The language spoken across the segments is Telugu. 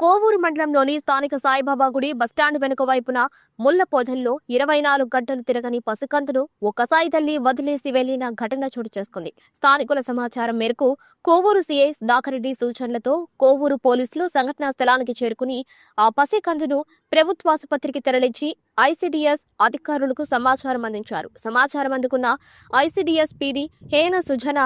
కోవూరు మండలంలోని స్థానిక సాయిబాబా గుడి బస్టాండ్ వెనుక వైపున ముళ్ళ పొదల్లో ఇరవై నాలుగు గంటలు తిరగని పసికందును ఒకసాయి తల్లి వదిలేసి వెళ్ళిన ఘటన చోటు చేసుకుంది. స్థానికుల సమాచారం మేరకు కోవూరు సీఐ దాకరెడ్డి సూచనలతో కోవూరు పోలీసులు సంఘటనా స్థలానికి చేరుకుని ఆ పసికందును ప్రభుత్వాసుపత్రికి తరలించి ఐసీడీఎస్ అధికారులకు సమాచారం అందించారు. సమాచారం అందుకున్న ICDS PD Hena Sujana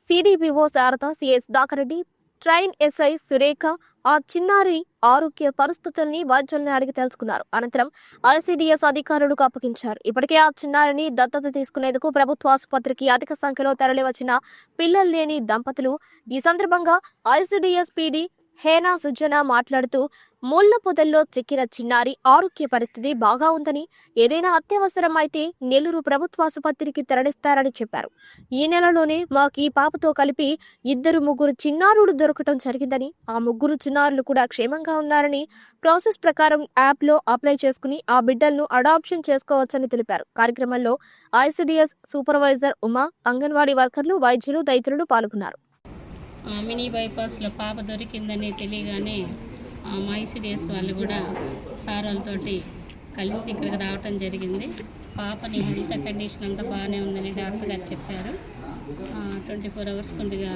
CDPO Sarada CS Dakareddy train SI Surekha ఆ చిన్నారి ఆరోగ్య పరిస్థితుల్ని వైద్యుల్ని అడిగి తెలుసుకున్నారు. అనంతరం ఐసీడీఎస్ అధికారులకు అప్పగించారు. ఇప్పటికే ఆ చిన్నారిని దత్తత తీసుకునేందుకు ప్రభుత్వ ఆసుపత్రికి అధిక సంఖ్యలో తరలివచ్చిన పిల్లలు లేని దంపతులు ఈ సందర్భంగా ఐసీడీఎస్ పీడీ హేనా సుజన మాట్లాడుతూ ముళ్ళ పొదల్లో చిక్కిన చిన్నారి ఆరోగ్య పరిస్థితి బాగా ఉందని ఏదైనా అత్యవసరం అయితే నెల్లూరు ప్రభుత్వాసుపత్రికి తరలిస్తారని చెప్పారు. ఈ నెలలోనే మాకు ఈ పాపతో కలిపి ఇద్దరు ముగ్గురు చిన్నారులు దొరకటం జరిగిందని ఆ ముగ్గురు చిన్నారులు కూడా క్షేమంగా ఉన్నారని ప్రాసెస్ ప్రకారం యాప్లో అప్లై చేసుకుని ఆ బిడ్డలను అడాప్షన్ చేసుకోవచ్చని తెలిపారు. కార్యక్రమంలో ఐసిడిఎస్ సూపర్వైజర్ ఉమా అంగన్వాడీ వర్కర్లు వైద్యులు తదితరులు పాల్గొన్నారు. మినీ బైపాస్లో పాప దొరికిందని తెలియగానే మైసిడిఎస్ వాళ్ళు కూడా సార్ వాళ్ళతోటి కలిసి ఇక్కడికి రావటం జరిగింది. పాపని హెల్త్ కండిషన్ అంతా బాగానే ఉందని డాక్టర్ గారు చెప్పారు. ట్వంటీ ఫోర్ అవర్స్ కొద్దిగా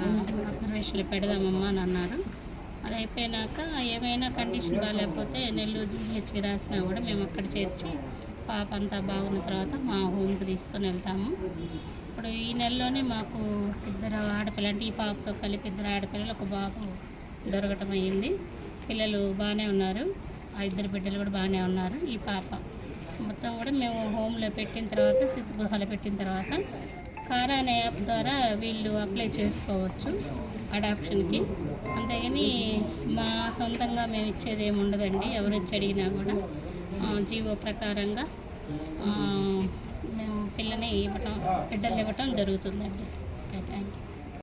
అబ్జర్వేషన్లో పెడదామమ్మా అని అన్నారు. అది అయిపోయినాక ఏమైనా కండిషన్ బాగాలేకపోతే నెల్లూరు జీహెచ్కి రాసినా కూడా మేము అక్కడ చేర్చి పాప అంతా బాగున్న తర్వాత మా హోమ్కి తీసుకొని వెళ్తాము. ఇప్పుడు ఈ నెలలోనే మాకు ఇద్దరు ఆడపిల్ల అంటే ఈ పాపతో కలిపి ఇద్దరు ఆడపిల్లలు ఒక బాబు దొరకటం అయ్యింది పిల్లలు బాగానే ఉన్నారు. ఆ ఇద్దరు బిడ్డలు కూడా బాగానే ఉన్నారు. ఈ పాప మొత్తం కూడా మేము హోమ్లో పెట్టిన తర్వాత శిశు గృహాలు పెట్టిన తర్వాత కారా అనే యాప్ ద్వారా వీళ్ళు అప్లై చేసుకోవచ్చు అడాప్షన్కి. అంతేగాని మా సొంతంగా మేము ఇచ్చేది ఏమి ఉండదండి. ఎవరు వచ్చి అడిగినా కూడా జీవో ప్రకారంగా మేము పిల్లని ఇవ్వటం బిడ్డలు ఇవ్వటం జరుగుతుందండి. Okay thank you.